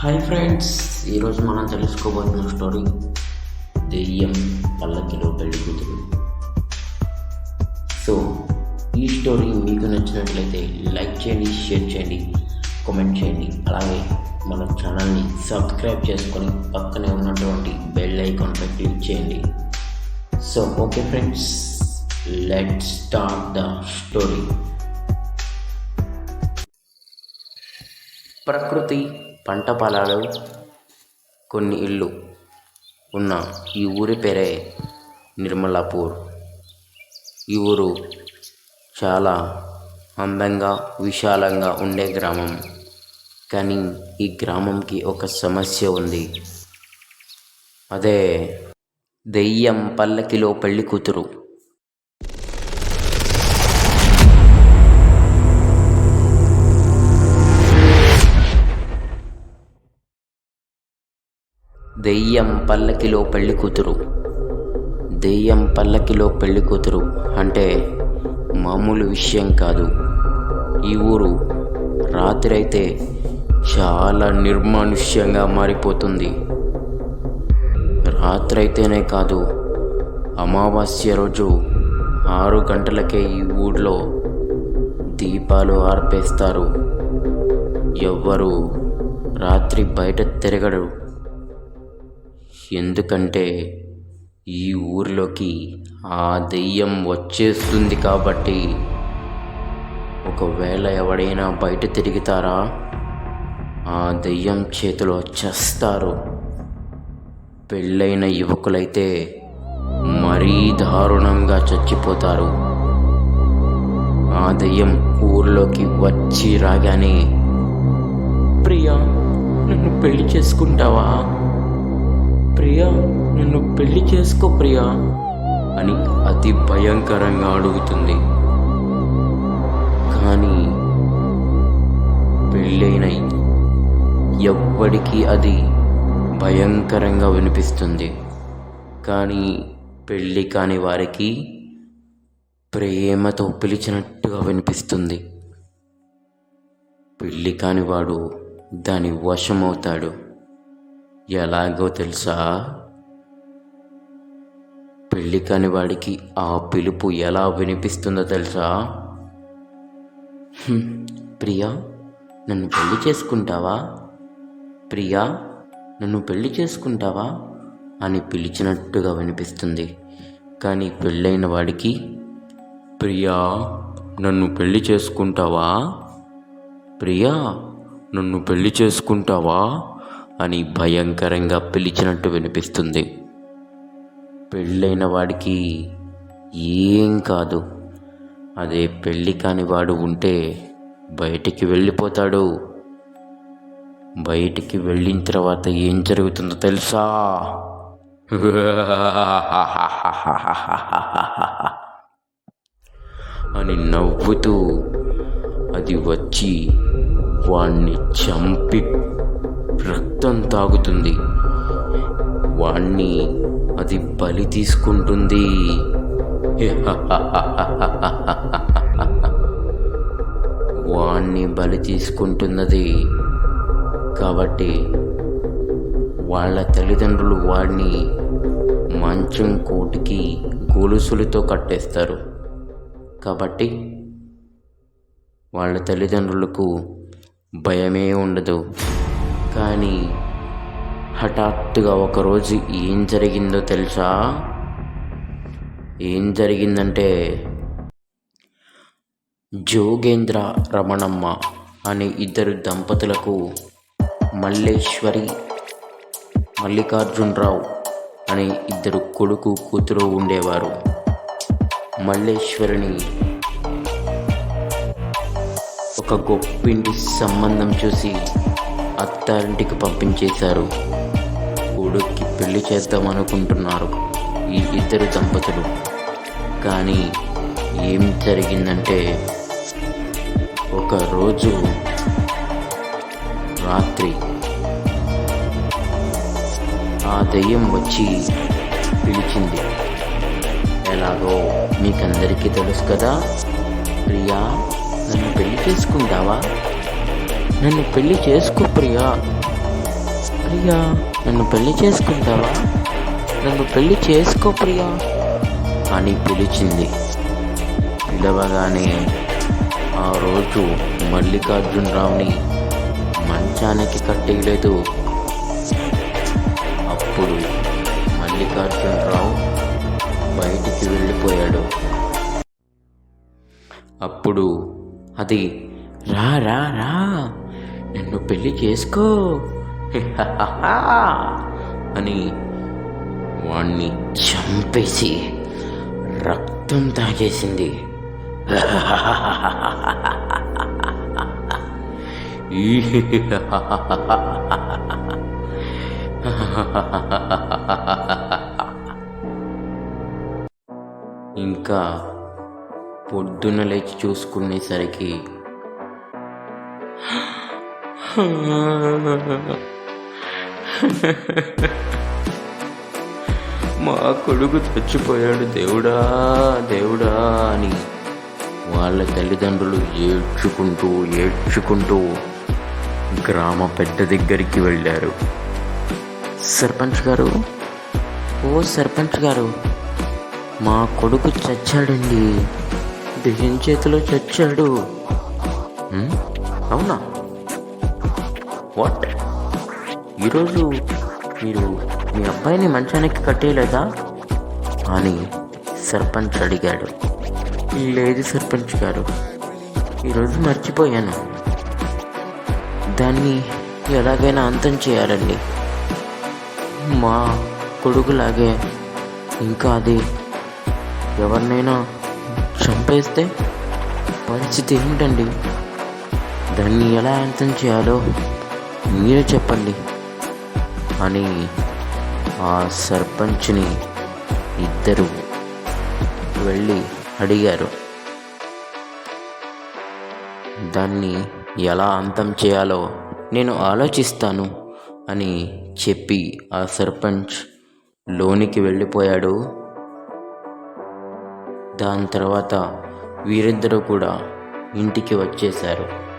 Hi friends ఈరోజు మనం తెలుసుకోబోతున్న story దెయ్యం పల్లకిలో పెళ్ళి కూతురు. సో ఈ స్టోరీ మీకు నచ్చినట్లయితే లైక్ చేయండి షేర్ చేయండి కామెంట్ చేయండి. అలాగే మన ఛానల్ని సబ్స్క్రైబ్ చేసుకొని పక్కనే ఉన్నటువంటి బెల్ ఐకాన్పై క్లిక్ చేయండి. So okay friends let start the story ప్రకృతి పంట పొలాలు కొన్ని ఇళ్ళు ఉన్న ఈ ఊరి పేరే నిర్మలాపూర్. ఈ ఊరు చాలా అందంగా విశాలంగా ఉండే గ్రామం. కానీ ఈ గ్రామంకి ఒక సమస్య ఉంది. అదే దెయ్యం పల్లకిలో పెళ్ళి కూతురు. దెయ్యం పల్లకిలో పెళ్ళి కూతురు. దెయ్యం పల్లకిలో పెళ్ళి కూతురు అంటే మామూలు విషయం కాదు. ఈ ఊరు రాత్రైతే చాలా నిర్మానుష్యంగా మారిపోతుంది. రాత్రైతేనే కాదు అమావాస్య రోజు ఆరు గంటలకే ఈ ఊళ్ళో దీపాలు ఆర్పేస్తారు. ఎవ్వరు రాత్రి బయట తిరగడు ఎందుకంటే ఈ ఊర్లోకి ఆ దెయ్యం వచ్చేస్తుంది కాబట్టి ఒకవేళ ఎవడైనా బయట తిరుగుతారా? ఆ దెయ్యం చేతిలో చేస్తారు. పెళ్ళైన యువకులైతే మరీ దారుణంగా చచ్చిపోతారు. ఆ దెయ్యం ఊర్లోకి వచ్చి రాగానే ప్రియా నన్ను పెళ్ళి చేసుకుంటావా? ప్రియా నన్ను పెళ్ళి చేసుకో ప్రియా అని అతి భయంకరంగా అడుగుతుంది. కానీ పెళ్ళైన ఎవ్వడికి అది భయంకరంగా వినిపిస్తుంది. కానీ పెళ్ళి కాని వారికి ప్రేమతో పిలిచినట్టుగా వినిపిస్తుంది. పెళ్ళి కానివాడు దాని వశమవుతాడు. ఎలాగో తెలుసా? పెళ్ళి కాని వాడికి ఆ పిలుపు ఎలా వినిపిస్తుందో తెలుసా? ప్రియా నన్ను పెళ్ళి చేసుకుంటావా? ప్రియా నన్ను పెళ్ళి చేసుకుంటావా? అని పిలిచినట్టుగా వినిపిస్తుంది. కానీ పెళ్ళైన వాడికి ప్రియా నన్ను పెళ్ళి చేసుకుంటావా? ప్రియా నన్ను పెళ్ళి చేసుకుంటావా? అని భయంకరంగా పిలిచినట్టు వినిపిస్తుంది. పెళ్ళైన వాడికి ఏం కాదు. అదే పెళ్ళి కాని వాడు ఉంటే బయటికి వెళ్ళిపోతాడు. బయటికి వెళ్ళిన తర్వాత ఏం జరుగుతుందో తెలుసా? అని నవ్వుతూ అది వచ్చి వాణ్ణి చంపి రక్తం తాగుతుంది. వాణ్ణి అది బలి తీసుకుంటుంది. వాణ్ణి బలి తీసుకుంటున్నది కాబట్టి వాళ్ళ తల్లిదండ్రులు వాడిని మంచం కోటికి గొలుసులతో కట్టేస్తారు. కాబట్టి వాళ్ళ తల్లిదండ్రులకు భయమే ఉండదు. కానీ హఠాత్తుగా ఒకరోజు ఏం జరిగిందో తెలుసా? ఏం జరిగిందంటే జోగేంద్ర రమణమ్మ అనే ఇద్దరు దంపతులకు మల్లేశ్వరి మల్లికార్జునరావు అనే ఇద్దరు కొడుకు కూతురు ఉండేవారు. మల్లేశ్వరిని ఒక గొప్పింటి సంబంధం చూసి అత్తారింటికి పంపించేశారు. కొడుక్కి పెళ్ళి చేద్దాం అనుకుంటున్నారు ఈ ఇద్దరు దంపతులు. కానీ ఏం జరిగిందంటే ఒకరోజు రాత్రి ఆ దెయ్యం వచ్చి పిలిచింది ఎలాగో మీకందరికీ తెలుసు కదా ప్రియా నన్ను పెళ్ళి చేసుకుంటావా? నన్ను పెళ్ళి చేసుకో ప్రియా. ప్రియా నన్ను పెళ్ళి చేసుకుంటావా? నన్ను పెళ్ళి చేసుకో ప్రియా. అని పిలిచింది. పిలవగానే ఆ రోజు మల్లికార్జునరావుని మంచానికి కట్టేయలేదు. అప్పుడు మల్లికార్జునరావు బయటికి వెళ్ళిపోయాడు. అప్పుడు అది రా రా రా నన్ను పెళ్ళి చేసుకో. అని వాణ్ణి చంపేసి రక్తం తాగేసింది. ఇంకా పొద్దున్న లేచి చూసుకునేసరికి మా కొడుకు చచ్చిపోయాడు దేవుడా దేవుడా అని. వాళ్ళ తల్లిదండ్రులు ఏడ్చుకుంటూ ఏడ్చుకుంటూ గ్రామ పెద్ద దగ్గరికి వెళ్ళారు. సర్పంచ్ గారు ఓ సర్పంచ్ గారు మా కొడుకు చచ్చాడండి. దెయ్యం చేతిలో చచ్చాడు. అవునా? వాట్? ఈరోజు మీరు మీ అబ్బాయిని మంచానికి కట్టేయలేదా? అని సర్పంచ్ అడిగాడు. లేదు సర్పంచ్ గారు ఈరోజు మర్చిపోయాను. దాన్ని ఎలాగైనా అంతం చేయాలండి. మా కొడుకులాగే ఇంకా అది ఎవరినైనా చంపేస్తే పరిస్థితి ఏమిటండి? దాన్ని ఎలా అంతం చేయాలో మీరే చెప్పండి. అని ఆ సర్పంచ్ని ఇద్దరు వెళ్ళి అడిగారు. దాన్ని ఎలా అంతం చేయాలో నేను ఆలోచిస్తాను అని చెప్పి ఆ సర్పంచ్ లోనికి వెళ్ళిపోయాడు. దాని తర్వాత వీరిద్దరూ కూడా ఇంటికి వచ్చేశారు.